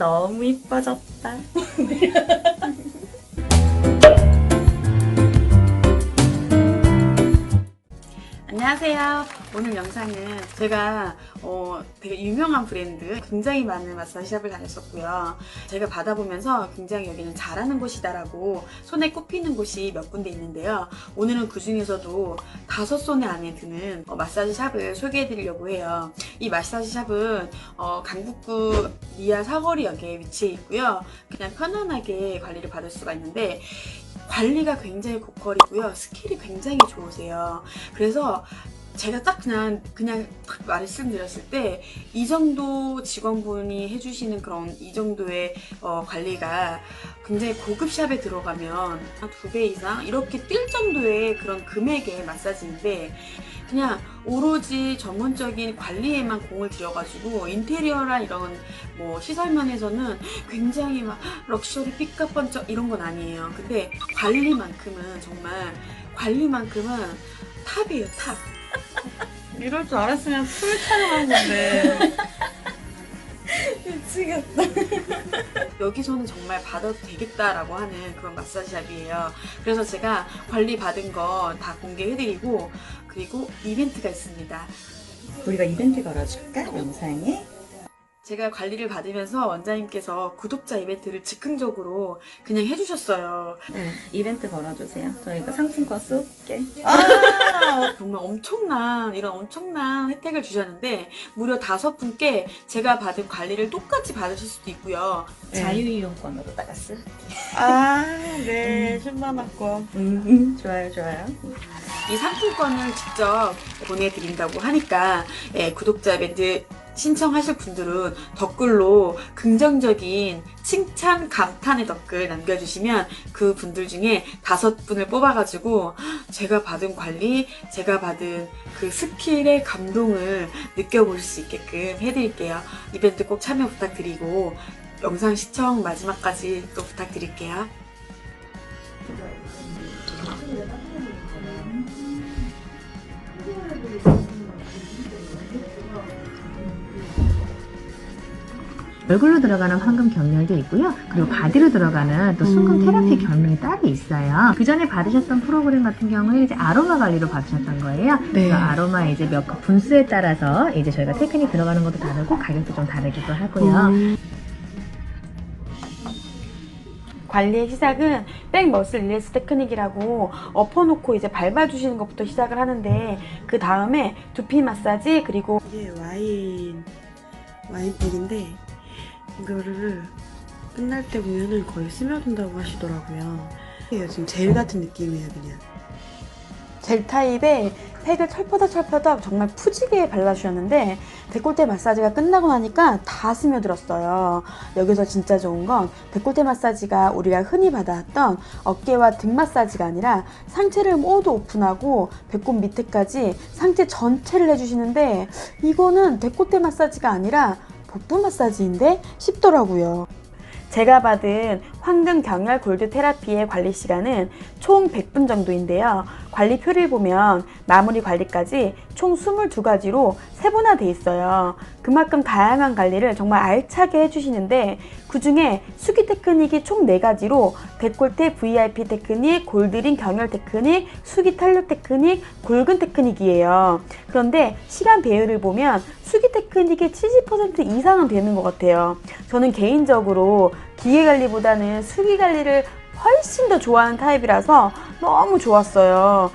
너무 이뻐졌다. 안녕하세요. 오늘 영상은 제가 어, 되게 유명한 브랜드 굉장히 많은 마사지샵을 다녔었고요. 제가 받아보면서 굉장히 여기는 잘하는 곳이다 라고 손에 꼽히는 곳이 몇 군데 있는데요. 오늘은 그 중에서도 다섯 손에 안에 드는 어, 마사지샵을 소개해 드리려고 해요. 이 마사지샵은 어, 강북구 미아 사거리역에 위치해 있고요. 그냥 편안하게 관리를 받을 수가 있는데 관리가 굉장히 고퀄이고요. 스킬이 굉장히 좋으세요. 그래서 제가 딱 그냥 그냥 딱 말씀드렸을 때 이 정도 직원분이 해주시는 그런 이 정도의 어, 관리가 굉장히 고급 샵에 들어가면 한 두 배 이상 이렇게 뛸 정도의 그런 금액의 마사지인데 그냥 오로지 전문적인 관리에만 공을 들여가지고 인테리어랑 이런 뭐 시설면에서는 굉장히 막 럭셔리 삐까뻔쩍 이런 건 아니에요. 근데 관리만큼은 정말 관리만큼은 탑이에요 탑. 이럴 줄 알았으면 풀 촬영한 건데. 미치겠다. 여기서는 정말 받아도 되겠다라고 하는 그런 마사지샵이에요. 그래서 제가 관리 받은 거 다 공개해드리고 그리고 이벤트가 있습니다. 우리가 이벤트 걸어줄까? 영상에? 제가 관리를 받으면서 원장님께서 구독자 이벤트를 즉흥적으로 그냥 해주셨어요. 네, 이벤트 걸어주세요. 저희가 상품권 쏠게. 아, 정말 엄청난 이런 엄청난 혜택을 주셨는데 무려 다섯 분께 제가 받은 관리를 똑같이 받으실 수도 있고요. 네. 자유이용권으로다가 쓸. 아, 네, 10만 원권. 음, 음, 좋아요, 좋아요. 이 상품권을 직접 보내드린다고 하니까 예, 구독자 이벤트 신청하실 분들은 댓글로 긍정적인 칭찬 감탄의 댓글 남겨주시면 그 분들 중에 다섯 분을 뽑아가지고 제가 받은 관리, 제가 받은 그 스킬의 감동을 느껴볼 수 있게끔 해드릴게요. 이벤트 꼭 참여 부탁드리고 영상 시청 마지막까지 또 부탁드릴게요. 얼굴로 들어가는 황금 경렬도 있고요. 그리고 바디로 들어가는 또 순금 테라피 경렬이 따로 있어요. 그 전에 받으셨던 프로그램 같은 경우에 이제 아로마 관리로 받으셨던 거예요. 네. 그 아로마 이제 몇컵 분수에 따라서 이제 저희가 테크닉 들어가는 것도 다르고 가격도 좀 다르기도 하고요. 관리의 시작은 백머슬 릴리스 테크닉이라고 엎어놓고 이제 밟아주시는 것부터 시작을 하는데 그 다음에 두피 마사지 그리고 이게 와인 와인팩인데 이거를 끝날 때 보면은 거의 스며든다고 하시더라고요. 이게 지금 젤 같은 느낌이에요 그냥. 젤 타입의 팩을 철퍼덕 철퍼덕 정말 푸지게 발라주셨는데 데콜테 마사지가 끝나고 나니까 다 스며들었어요. 여기서 진짜 좋은 건 데콜테 마사지가 우리가 흔히 받아왔던 어깨와 등 마사지가 아니라 상체를 모두 오픈하고 배꼽 밑에까지 상체 전체를 해주시는데 이거는 데콜테 마사지가 아니라 복부 마사지인데 싶더라고요. 제가 받은 황금 경혈 골드 테라피의 관리 시간은 총 100분 정도인데요. 관리 표를 보면 마무리 관리까지 총 22가지로 세분화돼 있어요. 그만큼 다양한 관리를 정말 알차게 해주시는데 그 중에 수기 테크닉이 총 4가지로 데콜테 VIP 테크닉, 골드린 경혈 테크닉, 수기 탄력 테크닉, 골근 테크닉이에요. 그런데 시간 배열을 보면 수기 테크닉 의 70% 이상은 되는 것 같아요. 저는 개인적으로 기계 관리보다는 수기 관리를 훨씬 더 좋아하는 타입이라서 너무 좋았어요.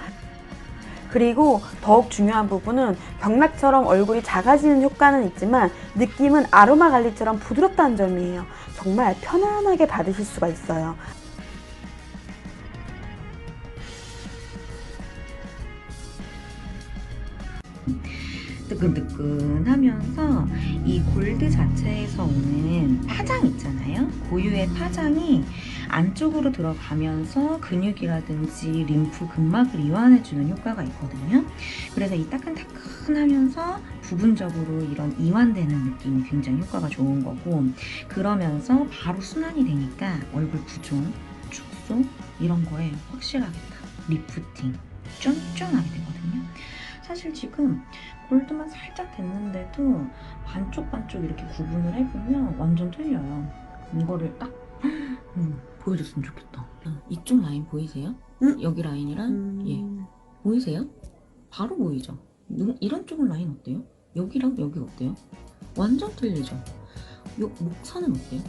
그리고 더욱 중요한 부분은 경락처럼 얼굴이 작아지는 효과는 있지만 느낌은 아로마 관리처럼 부드럽다는 점이에요. 정말 편안하게 받으실 수가 있어요. 뜨끈뜨끈하면서 이 골드 자체에서 오는 파장 있잖아요. 고유의 파장이 안쪽으로 들어가면서 근육이라든지 림프 근막을 이완해주는 효과가 있거든요. 그래서 이 따끈따끈하면서 부분적으로 이런 이완되는 느낌이 굉장히 효과가 좋은 거고 그러면서 바로 순환이 되니까 얼굴 부종, 축소 이런 거에 확실하게 다 리프팅 쫀쫀하게 되거든요. 사실 지금 골드만 살짝 됐는데도 반쪽 반쪽 이렇게 구분을 해보면 완전 틀려요. 이거를 딱 음, 보여줬으면 좋겠다. 어, 이쪽 라인 보이세요? 응? 여기 라인이랑 음. 예 보이세요? 바로 보이죠? 눈, 이런 쪽은 라인 어때요? 여기랑 여기 어때요? 완전 틀리죠? 요 목선은 어때요?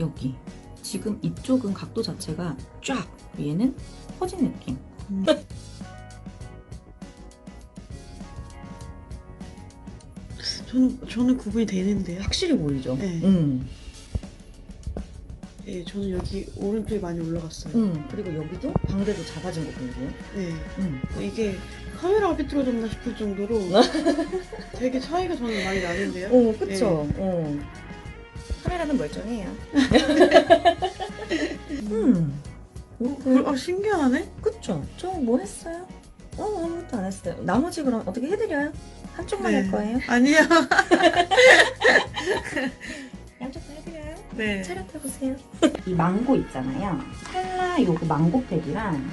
여기 지금 이쪽은 각도 자체가 쫙 얘는 퍼진 느낌 저는 저는 구분이 되는데요. 확실히 보이죠? 네. 음. 예, 저는 여기 오른쪽에 많이 올라갔어요. 음. 그리고 여기도 방대도 작아진 거 보이고요 네, 음. 이게 카메라가 삐뚤어졌나 싶을 정도로 되게 차이가 저는 많이 나는데요. 어 그쵸 어. 카메라는 멀쩡해요 음. 어, 아, 신기하네. 그쵸? 저 뭐 했어요? 어, 아무것도 안 했어요. 나머지 그럼 어떻게 해드려요? 한쪽만 네. 할 거예요? 아니요. 양쪽 다 해드려요? 네. 차렷 해보세요. 이 망고 있잖아요. 찰나 요거 망고팩이랑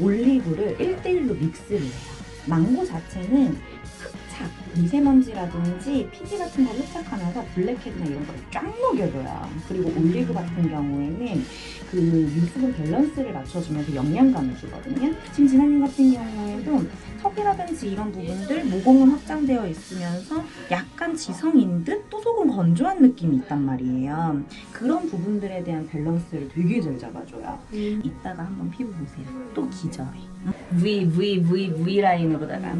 올리브를 1대1로 믹스를 해요. 망고 자체는 미세먼지라든지 피지 같은 걸 흡착하면서 블랙헤드나 이런 걸 쫙 녹여줘요. 그리고 올리브 같은 경우에는 그 유수분 밸런스를 맞춰주면서 영양감을 주거든요. 지금 진아님 같은 경우에도 턱이라든지 이런 부분들 모공은 확장되어 있으면서 약간 지성인 듯 또 조금 건조한 느낌이 있단 말이에요. 그런 부분들에 대한 밸런스를 되게 잘 잡아줘요. 음. 이따가 한번 피부 보세요. 또 기저에 V V V V 라인으로다가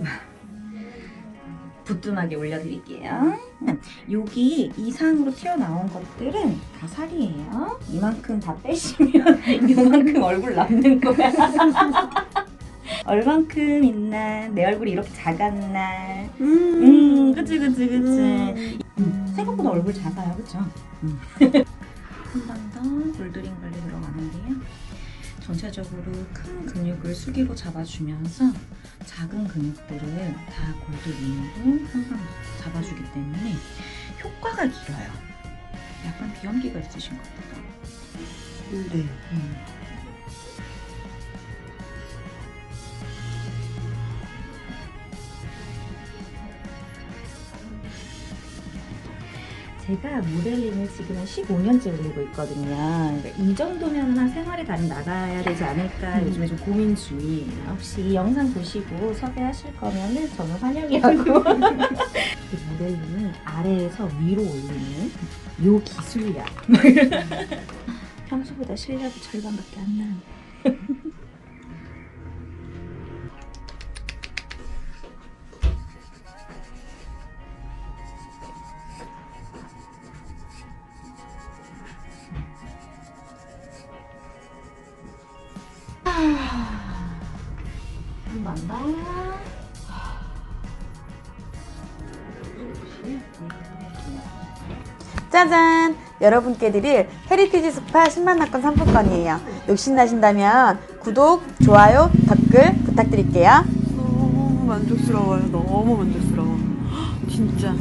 부뚜하게 올려드릴게요. 음, 여기 이상으로 튀어나온 것들은 다 살이에요. 이만큼 다 빼시면 이만큼 얼굴 남는 거야. 얼만큼 있나? 내 얼굴이 이렇게 작았나? 음. 음, 그치, 그치, 그치. 음. 음, 생각보다 얼굴 작아요, 그쵸? 음. 한번더 골드링 관리 들어가는데요. 전체적으로 큰 근육을 수기로 잡아주면서 작은 근육들을 다 골드링으로 항상 잡아주기 때문에 효과가 길어요. 약간 비염기가 있으신 것 같아요. 네. 음. 제가 모델링을 지금 한 15년째 올리고 있거든요. 그러니까 이 정도면 한 생활의 달인 나가야 되지 않을까 음. 요즘에 좀 고민 중이에요. 혹시 이 영상 보시고 섭외하실 거면은 저는 환영이라고. 그 모델링은 아래에서 위로 올리는 요 기술력. 평소보다 실력이 절반밖에 안 나요. 한번 더. 짜잔! 여러분께 드릴 헤리티지 스파 10만 낙권 상품권이에요. 욕심나신다면 구독, 좋아요, 댓글 부탁드릴게요. 너무 만족스러워요. 너무 만족스러워. 진짜.